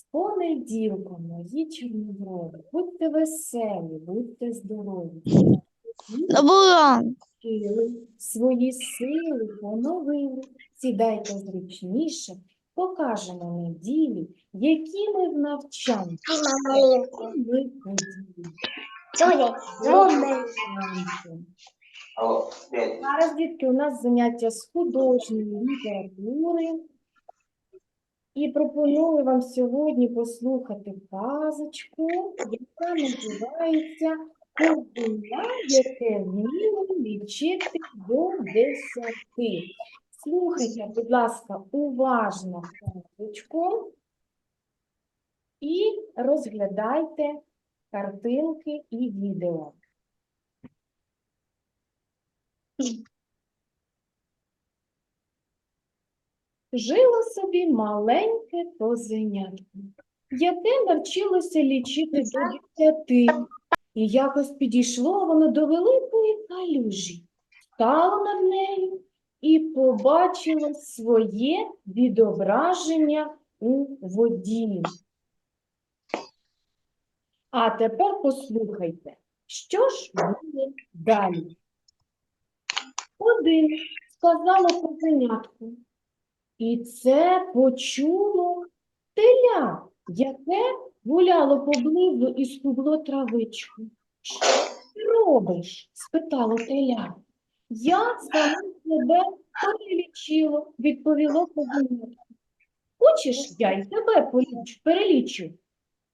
З понеділком, мої чорноброві, будьте веселі, будьте здорові. Сили, свої сили поновили. Сідайте зручніше, покажемо неділі, які ми в навчанні. які ми в пять. Зараз, дітки, у нас заняття з художньої літератури. І пропоную вам сьогодні послухати казочку, яка називається Ковбуля, яке вміло лічити до десяти. Слухайте, будь ласка, уважно казочку і розглядайте картинки і відео. Жило собі маленьке козенятко, яке навчилося лічити до десяти. І якось підійшло воно до великої калюжі, стало над нею і побачило своє відображення у воді. А тепер послухайте, що ж буде далі. Один сказало козенятку, і це почуло теля, яке гуляло поблизу і скубло травичку. Що ти робиш? спитало теля. Я саме себе перелічило, відповіло козенятко. Хочеш, я й тебе перелічу.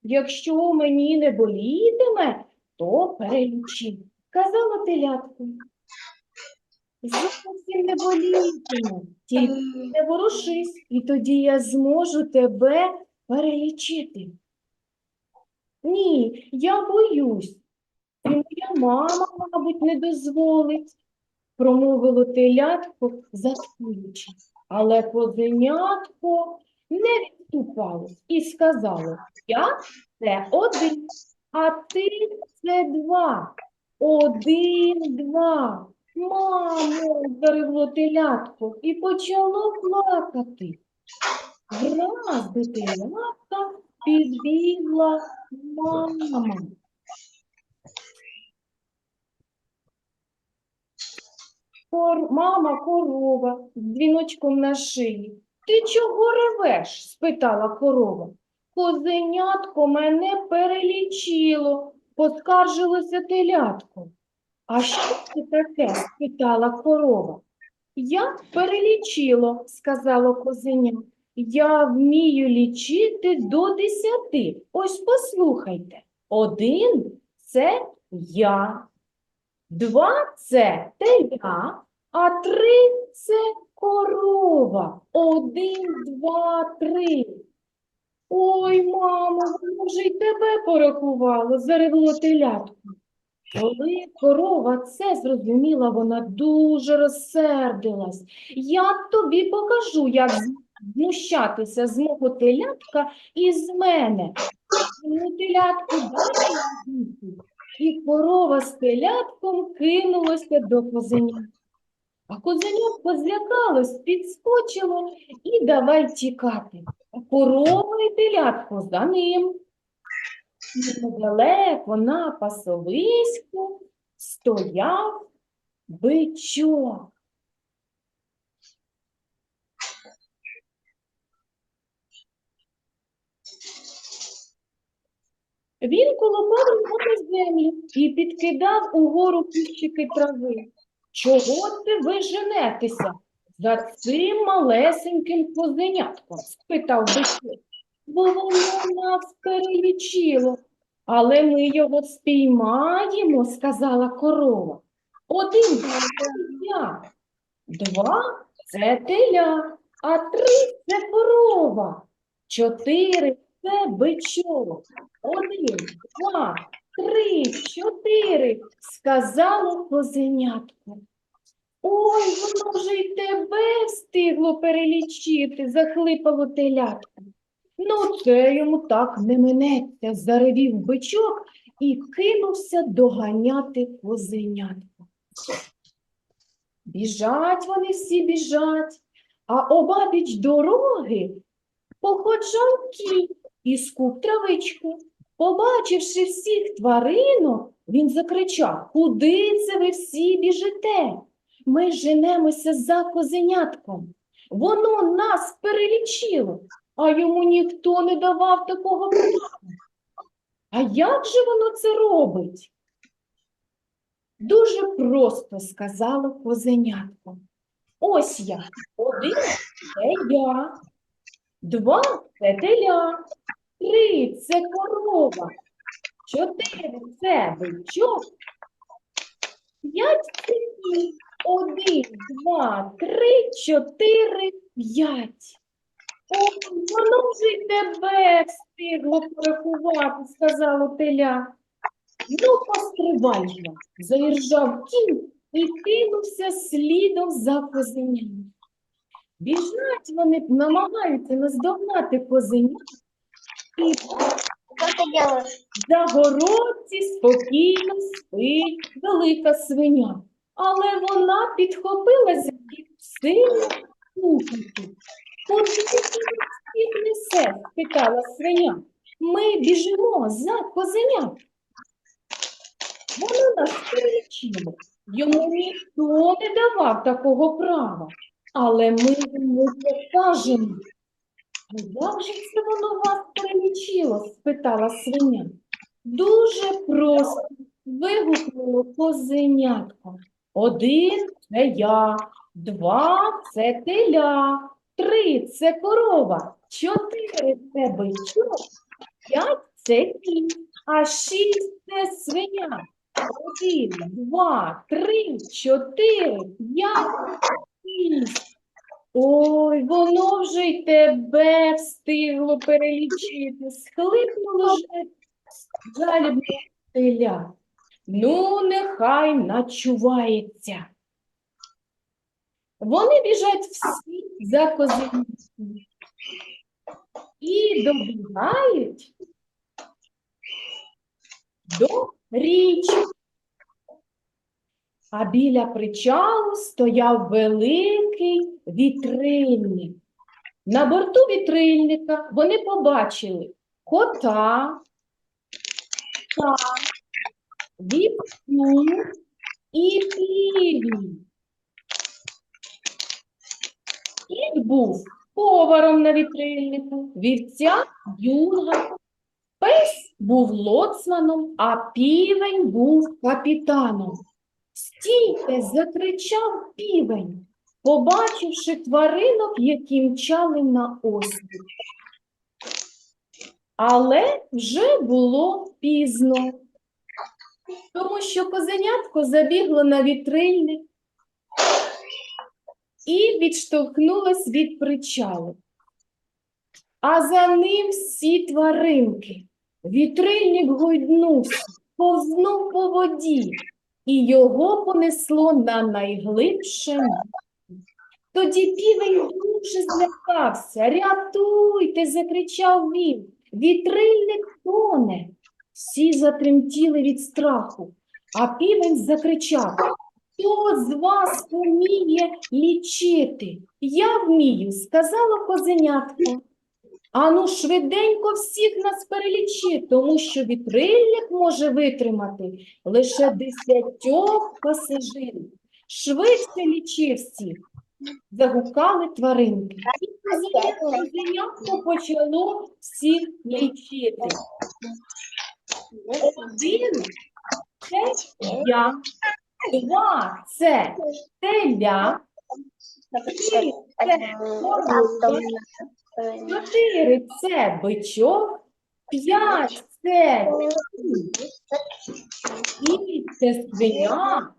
Якщо мені не болітиме, то перелічи, казала телятко. Зовсім не болітиме, тільки не ворушись, і тоді я зможу тебе перелічити. Ні, я боюсь, і моя мама, мабуть, не дозволить, промовило телятко, заткуючи. Але козенятко не відступалось і сказало, я це один, а ти це два. Один, два. Мамо, заревло телятко і почало плакати. Враз до телятка підбігла мама. Кор... Мама корова з дзвіночком на шиї. Ти чого ревеш? спитала корова. Козенятко мене перелічило, поскаржилося телятко. А що це таке? спитала корова. Я перелічило, сказало козеня. Я вмію лічити до десяти. Ось послухайте. Один це я, два це теля, а три це корова. Один, два, три. Ой, мамо, вже й тебе порахувало, заревло телятко. Коли корова це зрозуміла, вона дуже розсердилась. Я тобі покажу, як знущатися з мого телятка і з мене. Телятку. І корова з телятком кинулося до козеня. А козенятко злякалось, підскочило і давай тікати. А корова і телятко за ним. Недалеко на пасовиську стояв бичок. Він колопав руками землю і підкидав угору кущики трави. Чого це ви женетеся за цим малесеньким козенятком? спитав бичок. Бо воно нас перелічило. Але ми його спіймаємо, сказала корова. Один я, два це теля, а три це корова, чотири це бичок. Один, два, три, чотири, сказало козенятко. Ой, воно вже й тебе встигло перелічити, захлипало телятко. Ну, це йому так не минеться, заревів бичок і кинувся доганяти козенятко. Біжать вони всі біжать, а обабіч дороги походжав кінь і скуп травичку. Побачивши всіх тваринок, він закричав, куди це ви всі біжите? Ми женемося за козенятком. Воно нас перелічило, а йому ніхто не давав такого права. А як же воно це робить? Дуже просто сказала козенятко. Ось я. Один це я. Два це теля. Три це корова. Чотири це бичок. П'ять це кінь. Один, два, три, чотири, п'ять. О, воно вже й тебе встигло порахувати, сказало теля. Ну, постривай заіржав кінь і кинувся слідом за козеням. Біжать вони, намагаються наздогнати козенят, і в загородці спокійно спить велика свиня. Але вона підхопилася і сильно слухати. Куди ти несе? спитала свиня. Ми біжимо за козенят. Воно нас перелічило. Йому ніхто не давав такого права. Але ми йому покажемо. А як же це воно вас перелічило? спитала свиня. Дуже просто вигукнуло козенятко. Один це я, два це теля, три це корова, чотири це бичок, п'ять це кінь, а шість це свиня. Один, два, три, чотири, п'ять, шість. Ой, воно вже й тебе встигло перелічити, схлипнуло вже жалібно теля. Ну, нехай начувається. Вони біжать всі за козинцем і добігають до річки. А біля причалу стояв великий вітрильник. На борту вітрильника вони побачили кота, та, вівцю і півні. Кіт був поваром на вітрильнику, вівця юнга, пес був лоцманом, а півень був капітаном. Стійте, закричав півень, побачивши тваринок, які мчали на острів. Але вже було пізно, тому що козенятко забігло на вітрильник і відштовхнулось від причалу. А за ним всі тваринки. Вітрильник гойднувся, повзнув по воді, і його понесло на найглибше. Тоді півень дуже злякався. Рятуйте, закричав він. Вітрильник тоне. Всі затремтіли від страху, а півень закричав. Хто з вас вміє лічити? Я вмію, сказала козенятко. Ану, швиденько всіх нас перелічи, тому що вітрильник може витримати лише десятьох пасажирів. Швидше лічи всіх, загукали тваринки. І козеня- козенятко почало всіх лічити. Один це я, два. Це теля, три це чотири. Це бичок, п'ять. Це шість це свиня,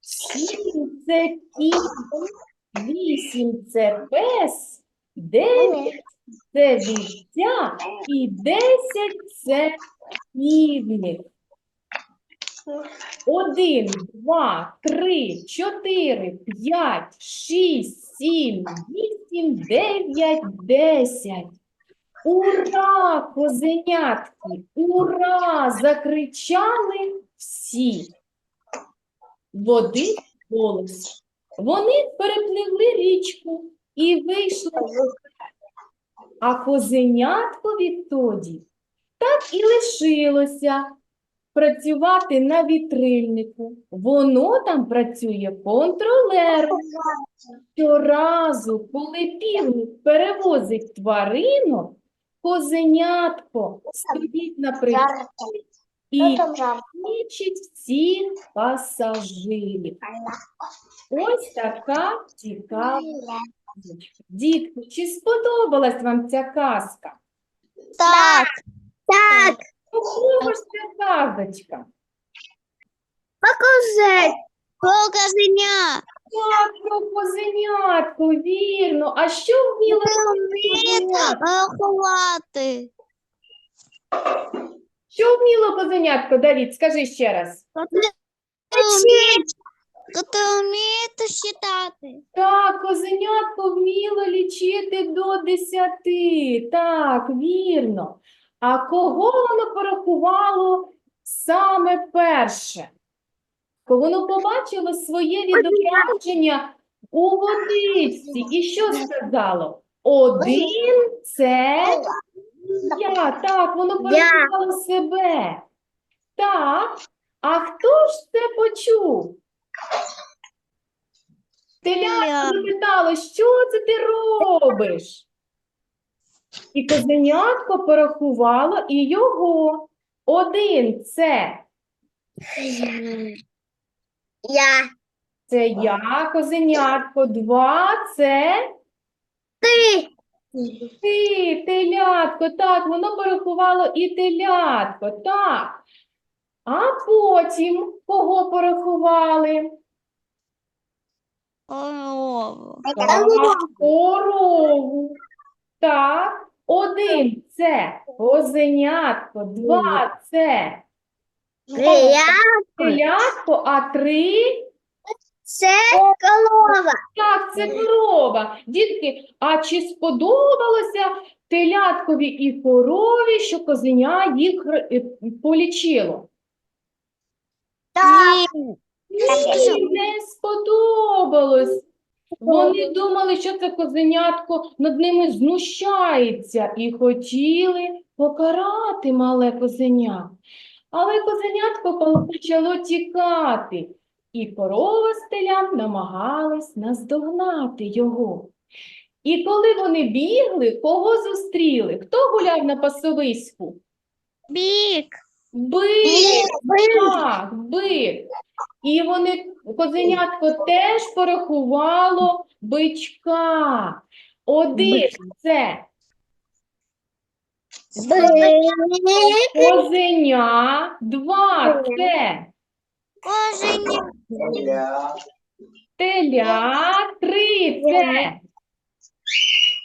сім. Це кінь, вісім. Це пес, дев'ять. Це вівця. І десять. Це півник. Один, два, три, чотири, п'ять, шість, сім, вісім, дев'ять, десять. Ура, козенятки! Ура! Закричали всі. В один голос. Вони перепливли річку і вийшли А козенятко відтоді так і лишилося працювати на вітрильнику. Воно там працює контролером. Щоразу, коли півник перевозить тваринок, козенятко стоїть на причалі Жарко. і бачить всіх пасажирів. Ось така цікава. Дітки, чи сподобалась вам ця казка? Так. Так. Кого ж ця казочка? Покажи. Покажи. Так, про козенятку, вірно. А що вміло козенятко? Рахувати. Що вміло козенятко, Давід? Скажи ще раз. Хто вміє считати? Так, козенятко вміло лічити до десяти. Так, вірно. А кого воно порахувало саме перше? Коли воно побачило своє відображення у водичці. І що сказало? Один це я. Так, воно порахувало себе. Так. А хто ж це почув? Телятко Я. запитало, що це ти робиш? І козенятко порахувало і його. Один це, Я. це я, козенятко. Два це Ти. ти, телятко. Так, воно порахувало і телятко. Так. А потім кого порахували? Корову. Так, корову. Так, один це козенятко, два це телятко, а три Це корова. так, це корова. Дітки, а чи сподобалося теляткові і корові, що козеня їх е, полічило? Так. Ні, не сподобалось. Вони думали, що це козенятко над ними знущається і хотіли покарати мале козеня. Але козенятко почало тікати, і корова з телям намагались наздогнати його. І коли вони бігли, кого зустріли? Хто гуляв на пасовиську? Бік. Бик, так, бик. І вони, козенятко теж порахувало бичка. Один це козеня, два це Коженя. теля, три це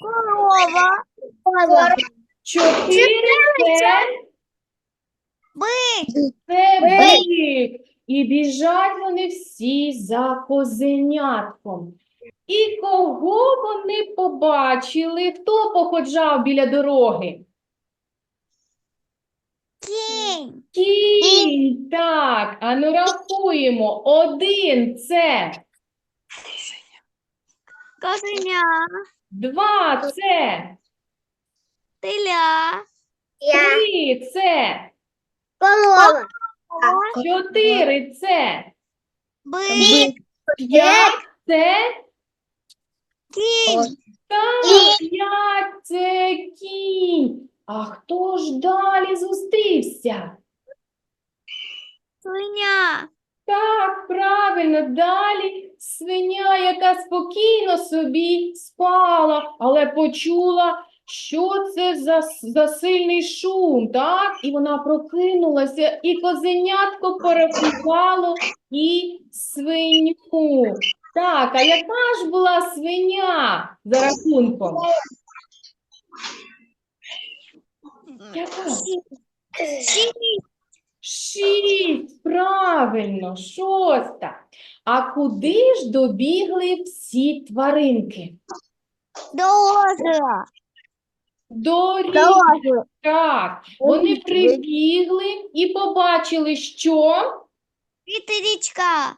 Корова. чотири це, Бик. це бик. І біжать вони всі за козенятком. І кого вони побачили? Хто походжав біля дороги? Кінь. Кінь, так, а ну рахуємо. Один це, Коженя. два це, Теля. три це, Корова. Чотири це, Бик. п'ять це, Кінь. так, п'ять це кінь. А хто ж далі зустрівся? Свиня. Так, правильно, далі свиня, яка спокійно собі спала, але почула, що це за, за сильний шум, так? І вона прокинулася, і козенятко порахувало і свиню. Так, а яка ж була свиня за рахунком? Яка? Шість, правильно, шоста. А куди ж добігли всі тваринки? До озера. До річки. Так, вони прибігли і побачили, що Вітрічка.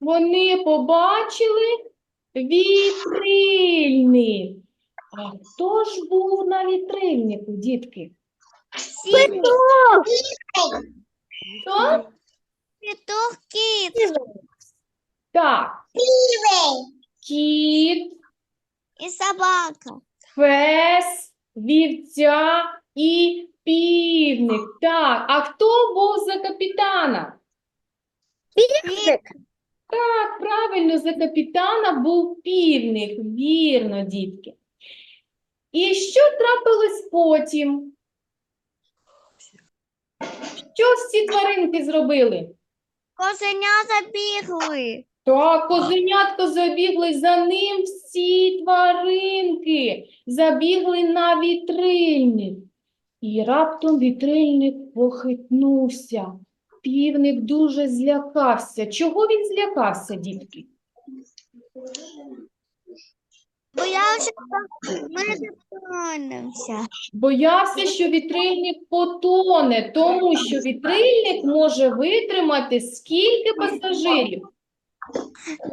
вони побачили вітрильник. А хто ж був на вітрильнику, дітки? Синий. Хто? Петух кит. Так, Пивей. кіт, И собака. Фес, вівця і півник. Так, а хто був за капітана? Пик. Так, правильно, за капітана був півник. Вірно, дітки. І що трапилось потім? Що всі тваринки зробили? Козеня забігли. Так, козенятко забігли за ним всі тваринки, забігли на вітрильник. І раптом вітрильник похитнувся. Півник дуже злякався. Чого він злякався, дітки? Боявся, що ми затронемося. Боявся, що вітрильник потоне, тому що вітрильник може витримати скільки пасажирів?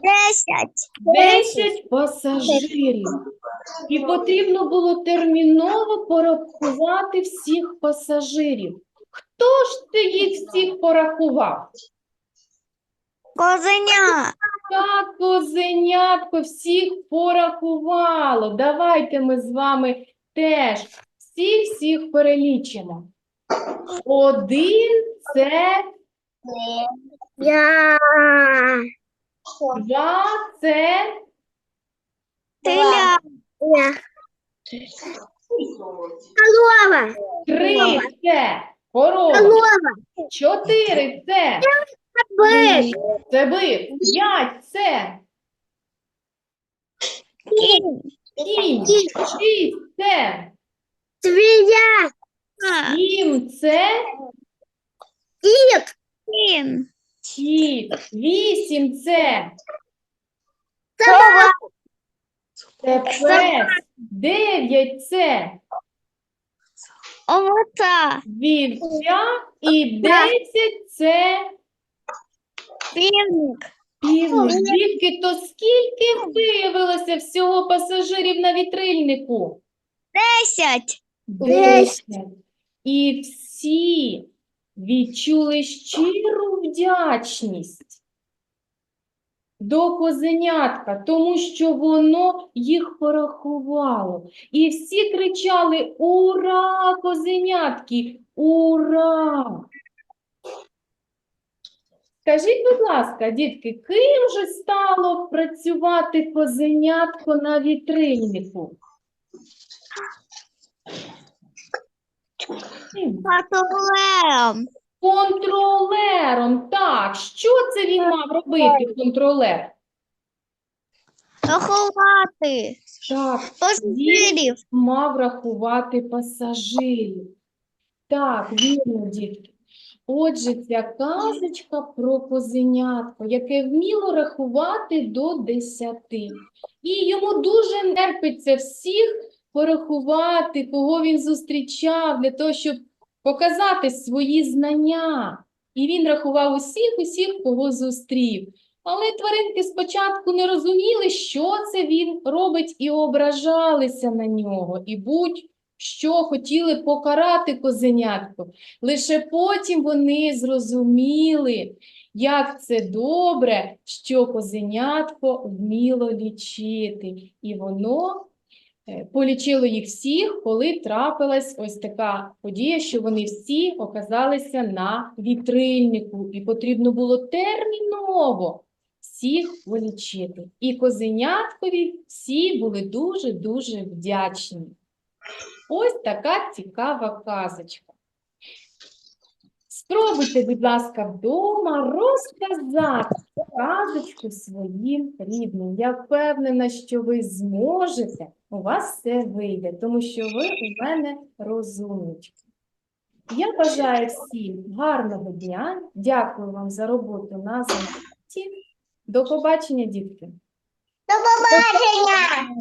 Десять. Десять пасажирів. І потрібно було терміново порахувати всіх пасажирів. Хто ж ти їх всіх порахував? Козеня. Так, козенятко всіх порахувало. Давайте ми з вами теж всіх-всіх перелічимо. Один це, Я. два це. Я. Корова. три це корова, Корова. чотири це, Бык. це бик, п'ять це Кінь. кінь, шість це, Свинья. сім це Кит. Кін. вісім це Собака. Це пес. Дев'ять це Овота. вівця і десять це Півник. півник. Дітки, то скільки виявилося всього пасажирів на вітрильнику? Десять. Десять. І всі відчули щиру вдячність до козенятка, тому що воно їх порахувало. І всі кричали Ура, козенятки! Ура! Скажіть, будь ласка, дітки, ким же стало працювати козенятко на вітрильнику? Ким? Контролером, так. Що це він мав робити, контролер? Рахувати. Так, Пасажирів. мав рахувати пасажирів. Так, вірно, дітки. Отже, ця казочка про козенятко, яке вміло рахувати до десяти. І йому дуже нерпиться всіх порахувати, кого він зустрічав, для того, щоб показати свої знання. І він рахував усіх, усіх, кого зустрів. Але тваринки спочатку не розуміли, що це він робить, і ображалися на нього, і будь-що хотіли покарати козенятко. Лише потім вони зрозуміли, як це добре, що козенятко вміло лічити. І воно е, полічило їх всіх, коли трапилась ось така подія, що вони всі оказалися на вітрильнику, і потрібно було терміново всіх полічити. І козеняткові всі були дуже-дуже вдячні. Ось така цікава казочка. Спробуйте, будь ласка, вдома розказати казочку своїм рідним. Я впевнена, що ви зможете, у вас все вийде, тому що ви у мене розумнички. Я бажаю всім гарного дня. Дякую вам за роботу на занятті. До побачення, дітки! До побачення.